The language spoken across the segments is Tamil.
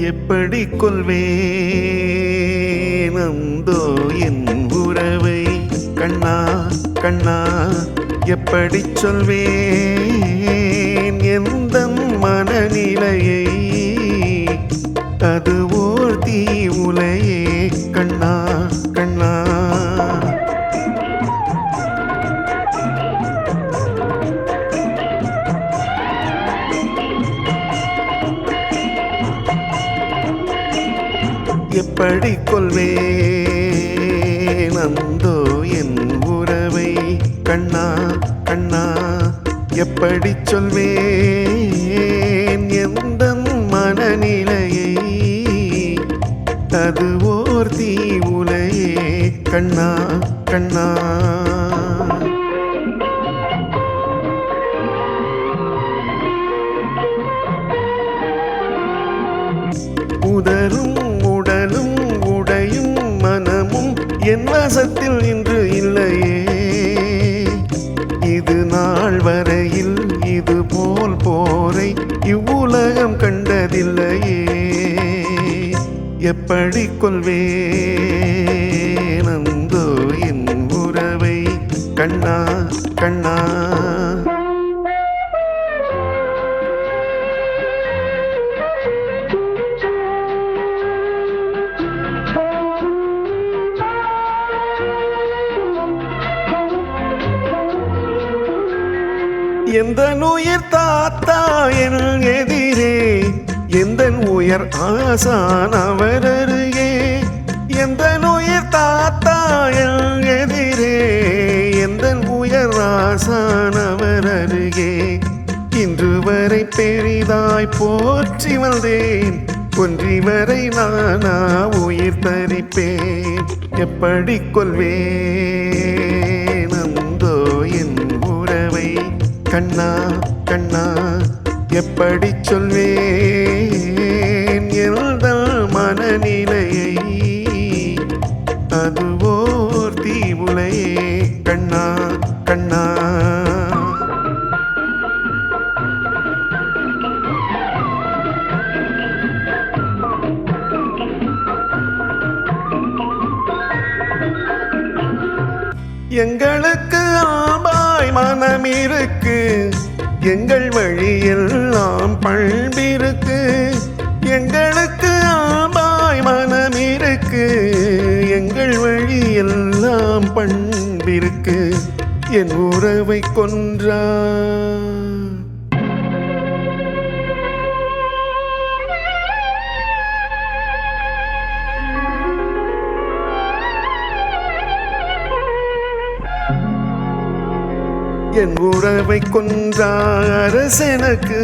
எப்படி கொள்வேன்? அந்தோ என் உறவை. கண்ணா கண்ணா எப்படி சொல்வேன்? எந்த மனநிலையை? அது ஓர் தீ உலையே. எப்படி கொள்வேன்? அந்தோ என் உறவை கண்ணா கண்ணா எப்படி சொல்வேன்? எந்த மனநிலையை அது ஓர் தீ உலையே? கண்ணா கண்ணா. உதரும் என் வசத்தில் இன்று இல்லையே. இது நாள் வரையில் இது போல் போரை இவ்வுலகம் கண்டதில்லையே. எப்படி கொள்வேன் நந்தோ என் உறவை? கண்ணா கண்ணா. எந்த உயிர் தாத்தா என் எதிரே எந்த உயர் ஆசான் அவர் அருகே எந்த உயிர் தாத்தா என் எதிரே எந்த உயர் ஆசான் அவர் அருகே. இன்று வரை பெரிதாய் போற்றி வந்தேன் ஒன்றி வரை நானா உயிர் தரிப்பேன் எப்படி கொள்வேன்? கண்ணா கண்ணா எப்படி சொல்வேன்? எழுதல் மனநிலையை அதுவோர் தீவுலையே கண்ணா. எங்களுக்கு ஆபாய் மனம் இருக்கு எங்கள் வழியெல்லாம் பண்பிருக்கு. எங்களுக்கு ஆபாய் மனம் இருக்கு எங்கள் வழியெல்லாம் பண்பிருக்கு. என் உறவை கொன்றா. என் உறவை கொன்றார் அரசெனக்கு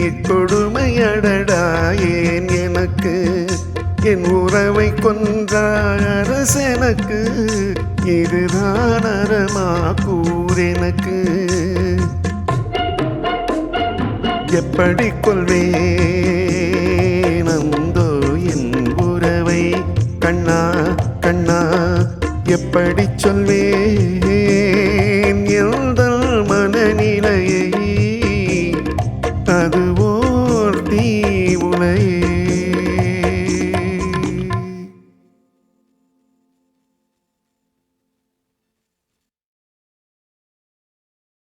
இக்கொடுமை அடடா ஏன் எனக்கு? என் உறவை கொன்றார் அரசெனக்கு இதுதான் அறமா? கூறெனக்கு எப்படி கொள்வேன் அந்தோ என் உறவை? கண்ணா கண்ணா எப்படி சொல்வேன்?